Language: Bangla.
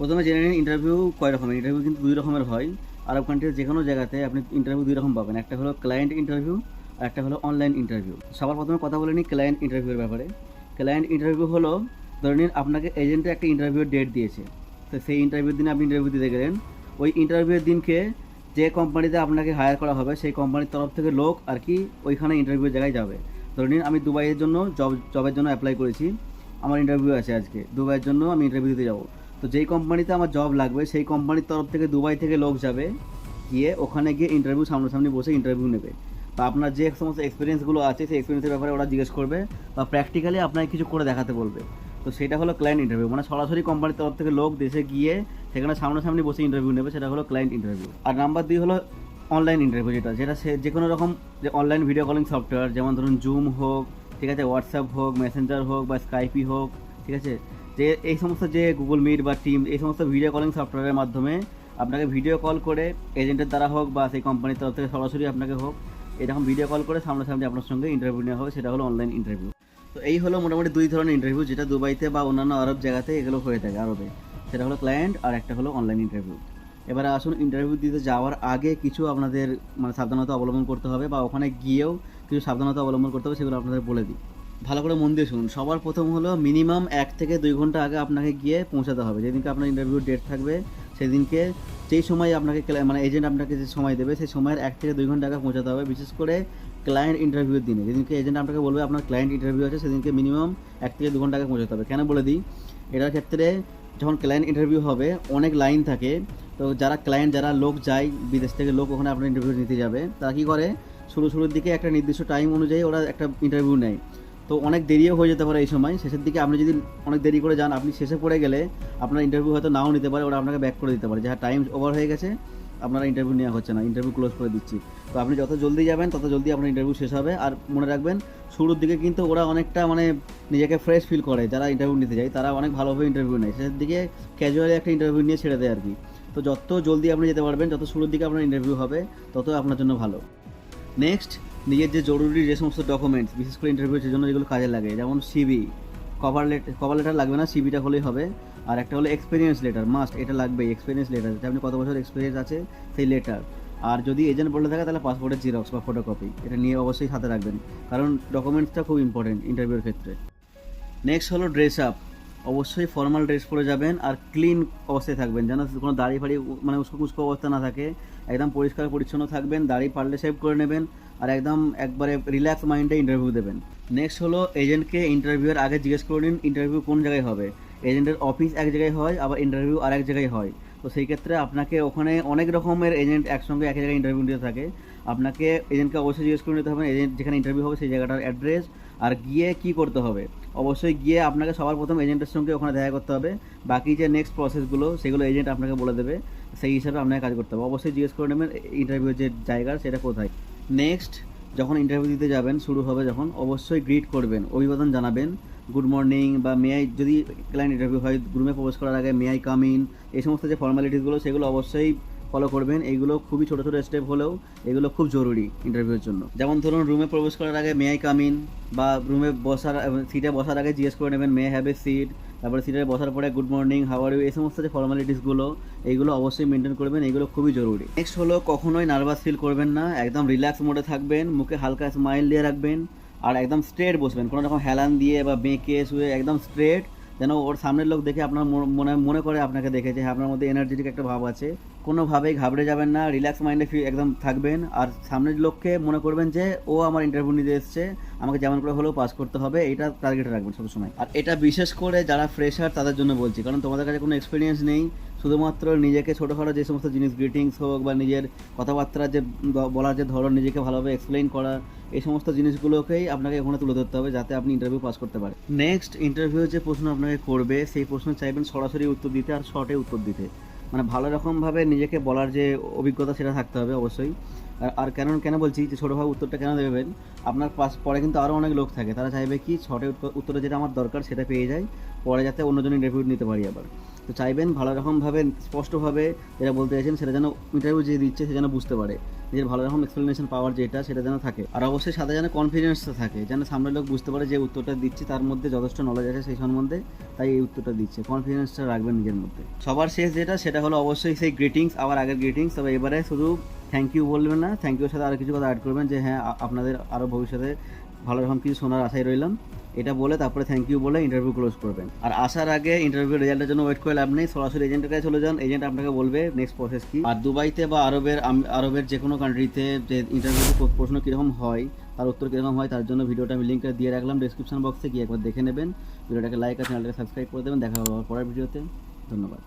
প্রথমে জেনে নিন ইন্টারভিউ কয় রকমের? ইন্টারভিউ কিন্তু দুই রকমের হয়। আরব কান্ট্রির যে কোনো জায়গাতে আপনি ইন্টারভিউ দুই রকম পাবেন। একটা হলো ক্লায়েন্ট ইন্টারভিউ আর একটা হলো অনলাইন ইন্টারভিউ সবার প্রথমে কথা বলে নিই ক্লায়েন্ট ইন্টারভিউর ব্যাপারে। ক্লায়েন্ট ইন্টারভিউ হলো, ধরে নিন আপনাকে এজেন্টে একটা ইন্টারভিউর ডেট দিয়েছে। তো সেই ইন্টারভিউর দিনে আপনি ইন্টারভিউ দিতে গেলেন। ওই ইন্টারভিউর দিনকে যে কোম্পানিতে আপনাকে হায়ার করা হবে, সেই কোম্পানির তরফ থেকে লোক আর কি ওইখানে ইন্টারভিউর জায়গায় যাবে। ধরে নিন আমি দুবাইয়ের জন্য জব জবের জন্য অ্যাপ্লাই করেছি। আমার ইন্টারভিউ আছে আজকে। দুবাইয়ের জন্য আমি ইন্টারভিউ দিতে যাব। তো যেই কোম্পানিতে আমার জব লাগবে, সেই কোম্পানির তরফ থেকে দুবাই থেকে লোক যাবে, গিয়ে ওখানে গিয়ে ইন্টারভিউ সামনাসামনি বসে ইন্টারভিউ নেবে। বা আপনার যে সমস্ত এক্সপিরিয়েন্সগুলো আছে, সেই এক্সপিরিয়েন্সের ব্যাপারে ওরা জিজ্ঞেস করবে বা প্র্যাকটিক্যালি আপনাকে কিছু করে দেখাতে বলবে। তো সেটা হলো ক্লায়েন্ট ইন্টারভিউ মানে সরাসরি কোম্পানির তরফ থেকে লোক দেশে গিয়ে সেখানে সামনাসামনি বসে ইন্টারভিউ নেবে, সেটা হলো ক্লায়েন্ট ইন্টারভিউ আর নাম্বার দুই হলো অনলাইন ইন্টারভিউ যেটা যেটা সে যে কোনো রকম যে অনলাইন ভিডিও কলিং সফটওয়্যার যেমন ধরুন জুম হোক, ঠিক আছে হোয়াটসঅ্যাপ হোক মেসেঞ্জার হোক বা স্কাইপি হোক, ঠিক আছে যে এই সমস্ত যে গুগল মিট বা টিম এই সমস্ত ভিডিও কলিং সফটওয়্যারের মাধ্যমে আপনাকে ভিডিও কল করে এজেন্টের দ্বারা হোক বা সেই কোম্পানির তরফ থেকে সরাসরি আপনাকে হোক, এরকম ভিডিও কল করে সামনাসামনি আপনার সঙ্গে ইন্টারভিউ নেওয়া হবে, সেটা হলো অনলাইন ইন্টারভিউ তো এই হলো মোটামুটি দুই ধরনের ইন্টারভিউ যেটা দুবাইতে বা অন্যান্য আরব জায়গাতে এগুলো হয়ে থাকে, আরবে। সেটা হলো ক্লায়েন্ট আর একটা হলো অনলাইন ইন্টারভিউ এবারে আসুন ইন্টারভিউ দিতে যাওয়ার আগে কিছু আপনাদের মানে সাবধানতা অবলম্বন করতে হবে বা ওখানে গিয়েও কিছু সাবধানতা অবলম্বন করতে হবে, সেগুলো আপনাদের বলে দিই। ভালো করে মন দিয়ে শুনুন। সবার প্রথম হলো মিনিমাম এক থেকে দুই ঘণ্টা আগে আপনাকে গিয়ে পৌঁছাতে হবে। যেদিনকে আপনার ইন্টারভিউ ডেট থাকবে, সেদিনকে যেই সময় আপনাকে মানে এজেন্ট আপনাকে যে সময় দেবে, সেই সময়ের এক থেকে দুই ঘণ্টা আগে পৌঁছাতে হবে। বিশেষ করে ক্লায়েন্ট ইন্টারভিউর দিনে। যেদিনকে এজেন্ট আপনাকে বলবে আপনার ক্লায়েন্ট ইন্টারভিউ আছে, সেদিনকে মিনিমাম এক থেকে দু ঘণ্টা আগে পৌঁছাতে হবে। কেন বলে দিই? এটার ক্ষেত্রে যখন ক্লায়েন্ট ইন্টারভিউ হবে, অনেক লাইন থাকে। তো যারা ক্লায়েন্ট যারা লোক যায়, বিদেশ থেকে লোক ওখানে আপনার ইন্টারভিউ নিতে যাবে, তারা কী করে? শুরু শুরুর দিকে একটা নির্দিষ্ট টাইম অনুযায়ী ওরা একটা ইন্টারভিউ নেয়। তো অনেক দেরিও হয়ে যেতে পারে এই সময়। শেষের দিকে আপনি যদি অনেক দেরি করে যান, আপনি শেষে পড়ে গেলে আপনার ইন্টারভিউ হয়তো নাও নিতে পারে, ওরা আপনাকে ব্যাক করে দিতে পারে। যে হ্যাঁ টাইম ওভার হয়ে গেছে, আপনারা ইন্টারভিউ নেওয়া হচ্ছে না। ইন্টারভিউ ক্লোজ করে দিচ্ছি। তো আপনি যত জলদি যাবেন, তত জলদি আপনার ইন্টারভিউ শেষ হবে। আর মনে রাখবেন, শুরুর দিকে কিন্তু ওরা অনেকটা মানে নিজেকে ফ্রেশ ফিল করে যারা ইন্টারভিউ নিতে যায়। তারা অনেক ভালোভাবে ইন্টারভিউ নেয়। শেষের দিকে ক্যাজুয়ালি একটা ইন্টারভিউ নিয়ে ছেড়ে দেয় আর কি। তো যত জলদি আপনি যেতে পারবেন, যত শুরুর দিকে আপনার ইন্টারভিউ হবে, তত আপনার জন্য ভালো। নেক্সট নিজের যে জরুরি যে সমস্ত ডকুমেন্টস বিশেষ করে ইন্টারভিউর জন্য যেগুলো কাজে লাগে, যেমন CV cover letter cover letter লাগবে না সিবিটা হলেই হবে। আর একটা হলো এক্সপিরিয়েন্স লেটার মাস্ট এটা লাগবে এক্সপিরিয়েন্স লেটার যে আপনি কত বছর এক্সপিরিয়েন্স আছে, সেই লেটার আর যদি এজেন্ট বলে থাকে, তাহলে পাসপোর্টের জিরক্স বা ফটোকপি এটা নিয়ে অবশ্যই সাথে রাখবেন। কারণ ডকুমেন্টসটা খুব ইম্পর্টেন্ট ইন্টারভিউর ক্ষেত্রে। নেক্সট হলো ড্রেস আপ অবশ্যই ফর্মাল ড্রেস পরে যাবেন আর ক্লিন অবস্থায় থাকবেন, যেন কোনো দাড়ি ফাড়ি মানে উস্কো কুস্কো অবস্থা না থাকে। একদম পরিষ্কার পরিচ্ছন্ন থাকবেন, দাড়ি পারলে সেভ করে নেবেন আর একদম একবারে রিল্যাক্স মাইন্ডে ইন্টারভিউ দেবেন। নেক্সট হলো এজেন্টকে ইন্টারভিউয়ের আগে জিজ্ঞেস করে নিন ইন্টারভিউ কোন জায়গায় হবে। এজেন্টের অফিস এক জায়গায় হয়, আবার ইন্টারভিউ আর এক জায়গায় হয়। তো সেই ক্ষেত্রে আপনাকে ওখানে অনেক রকমের এজেন্ট একসঙ্গে এক জায়গায় ইন্টারভিউ দিতে থাকে। আপনাকে এজেন্টকে অবশ্যই জিজ্ঞেস করে নিতে হবে এজেন্ট যেখানে ইন্টারভিউ হবে সেই জায়গাটার অ্যাড্রেস আর গিয়ে কি করতে হবে। অবশ্যই গিয়ে আপনাকে সবার প্রথম এজেন্টের সঙ্গে ওখানে দেখা করতে হবে। বাকি যে নেক্সট প্রসেসগুলো সেগুলো এজেন্ট আপনাকে বলে দেবে। সেই হিসাবে আপনাকে কাজ করতে হবে। অবশ্যই জিজ্ঞেস করে নেবেন ইন্টারভিউ যে জায়গা, সেটা কোথায়? নেক্সট যখন ইন্টারভিউ দিতে যাবেন, শুরু হবে যখন, অবশ্যই গ্রিট করবেন, অভিবাদন জানাবেন। গুড মর্নিং বা মে আই যদি ক্লায়েন্ট ইন্টারভিউ হয় রুমে প্রবেশ করার আগে মে আই কাম ইন এই সমস্ত যে ফর্মালিটিসগুলো সেগুলো অবশ্যই ফলো করবেন। এইগুলো খুবই ছোটো ছোটো স্টেপ হলেও এগুলো খুব জরুরি ইন্টারভিউর জন্য। যেমন ধরুন রুমে প্রবেশ করার আগে মে আই বা রুমে বসার সিটে বসার আগে জিজ্ঞেস করে নেবেন মে হ্যাভ এ সিট তারপরে সিটে বসার পরে গুড মর্নিং হাওয়ার ইউ এই সমস্ত যে ফর্মালিটিসগুলো এইগুলো অবশ্যই মেনটেন করবেন এইগুলো খুবই জরুরি। নেক্সট হলো, কখনোই নার্ভাস ফিল করবেন না, একদম রিল্যাক্স মোডে থাকবেন, মুখে হালকা স্মাইল দিয়ে রাখবেন, আর একদম স্ট্রেট বসবেন। কোনো রকম হেলান দিয়ে বা বেঁকে শুয়ে একদম স্ট্রেট যেন ওর সামনের লোক দেখে আপনার মন- মনে করে আপনাকে দেখেছে হ্যাঁ আপনার মধ্যে এনার্জেটিক একটা ভাব আছে। কোনোভাবেই ঘাবড়ে যাবেন না রিল্যাক্স মাইন্ডে একদম থাকবেন। আর সামনের লোককে মনে করবেন যে, ও আমার ইন্টারভিউ নিতে এসছে, আমাকে যেমন করে হলেও পাস করতে হবে, এটা টার্গেটে রাখবেন সবসময়। আর এটা বিশেষ করে যারা ফ্রেশার তাদের জন্য বলছি, কারণ তোমাদের কাছে কোনো এক্সপিরিয়েন্স নেই। শুধুমাত্র নিজেকে ছোটোখাটো যে সমস্ত জিনিস গ্রিটিংস হোক বা নিজের কথাবার্তা যে বলার যে ধরন নিজেকে ভালোভাবে এক্সপ্লেইন করা, এই সমস্ত জিনিসগুলোকেই আপনাকে ওখানে তুলে ধরতে হবে যাতে আপনি ইন্টারভিউ পাস করতে পারেন। নেক্সট ইন্টারভিউ যে প্রশ্ন আপনাকে করবে, সেই প্রশ্ন চাইবেন সরাসরি উত্তর দিতে আর শর্টে উত্তর দিতে। মানে ভালো রকমভাবে নিজেকে বলার যে অভিজ্ঞতা সেটা থাকতে হবে অবশ্যই। আর- কেন কেন বলছি যে ছোটোভাবে উত্তরটা কেন দেবেন? আপনার পাশ পরে কিন্তু আরও অনেক লোক থাকে, তারা চাইবে কি ছটে উত্তরে যেটা আমার দরকার সেটা পেয়ে যায় পরে যাতে অন্যজন ইন্টারভিউ নিতে পারি আবার। তো চাইবেন, ভালো রকমভাবে, স্পষ্টভাবে যেটা বলতে চাইছেন সেটা যেন ইন্টারভিউ যে দিচ্ছে সে যেন বুঝতে পারে। নিজের ভালো রকম এক্সপ্লেনেশন পাওয়ার যেটা, সেটা যেন থাকে। আর অবশ্যই সাথে যেন কনফিডেন্সটা থাকে, যেন সামনের লোক বুঝতে পারে যে উত্তরটা দিচ্ছি, তার মধ্যে যথেষ্ট নলেজ আছে সেই সম্বন্ধে, তাই এই উত্তরটা দিচ্ছে। কনফিডেন্সটা রাখবেন নিজের মধ্যে। সবার শেষ যেটা, সেটা হলো অবশ্যই সেই গ্রিটিংস আবার আগের গ্রিটিংস তবে এবারে শুধু থ্যাংক ইউ বলবেন না থ্যাংক ইউর সাথে আরও কিছু কথা অ্যাড করবেন যে হ্যাঁ আপনাদের আরও ভবিষ্যতে ভালো রকম কিছু শোনার আশায় রইলাম। এটা বলে তারপরে থ্যাংক ইউ বলে ইন্টারভিউ ক্লোজ করবেন। আর আসার আগে ইন্টারভিউ রেজাল্টের জন্য ওয়েট করে লাভ নেই। সরাসরি এজেন্টের কাছে চলে যান। এজেন্ট আপনাকে বলবে নেক্সট প্রসেস কি। আর দুবাইতে বা আরবের আরবের যে কোনো কান্ট্রিতে যে ইন্টারভিউতে প্রশ্ন কীরকম হয়, তার উত্তর কীরকম হয়, তার জন্য ভিডিওটা আমি লিঙ্কটা দিয়ে রাখলাম ডিসক্রিপশন বক্সে গিয়ে একবার দেখে নেবেন। ভিডিওটাকে লাইক আর চ্যানেলটাকে সাবস্ক্রাইব করে দেবেন। দেখা হবে পরের ভিডিওতে। ধন্যবাদ।